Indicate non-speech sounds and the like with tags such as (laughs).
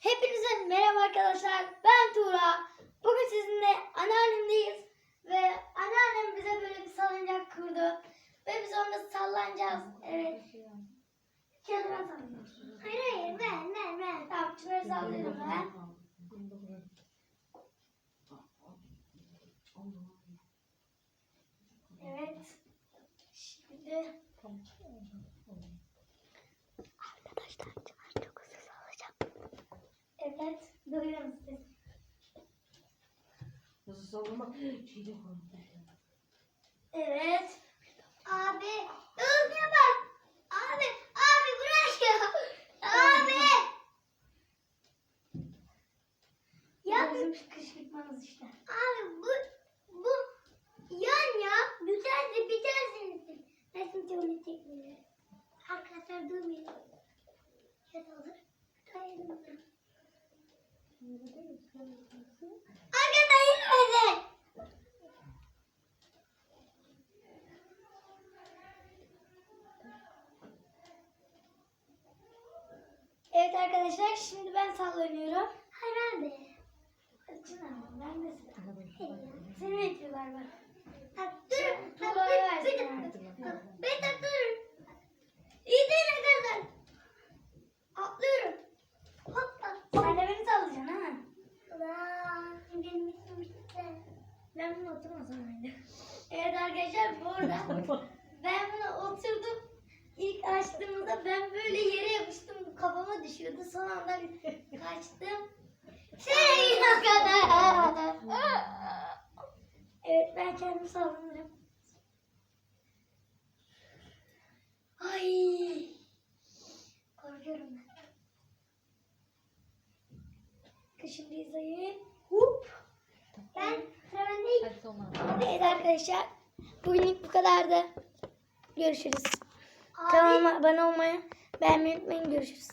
Hepinize merhaba arkadaşlar. Ben Tuğra. Bugün sizinle anneannemdeyiz. Ve anneannem bize böyle bir salıncak kurdu. Ve biz onda sallanacağız. Evet. Kendime sallıyorum. Hayır hayır ben ben ben. Tamam şunları sallıyorum ben. Evet. Şimdi Arkadaşlar çok çok hızlı sallayacağım. Evet. Duyuyorum sizi. Nasıl sallama? Şeyde. Evet. Abi. Özge bak. Abi. Abi bırak ya. Abi. Ya bizim kışkırtmamız işte. Abi bu bu yan ya. Biterse bitersin. Ben şimdi tuvalet çekmiyorum. Arkadaşlar durmayın. Da olur. Hayır. Arkadaşlar inmedin. Evet arkadaşlar şimdi ben sallanıyorum. Hayır abi. Açın ben de sıra. Seni bekliyorlar bak. Ben bunu oturmasam öyle. Evet arkadaşlar bu arada (laughs) ben buna oturdum. İlk açtığımda ben böyle yere yapıştım. Kafama düşüyordu. Son anda kaçtım. Şey o kadar. Evet ben kendim sallanırım. Ay. Korkuyorum ben. Kışın izleyin. Evet arkadaşlar. Bugünlük bu kadardı. Görüşürüz. Kanalıma abone olmayı, beğenmeyi unutmayın. Görüşürüz.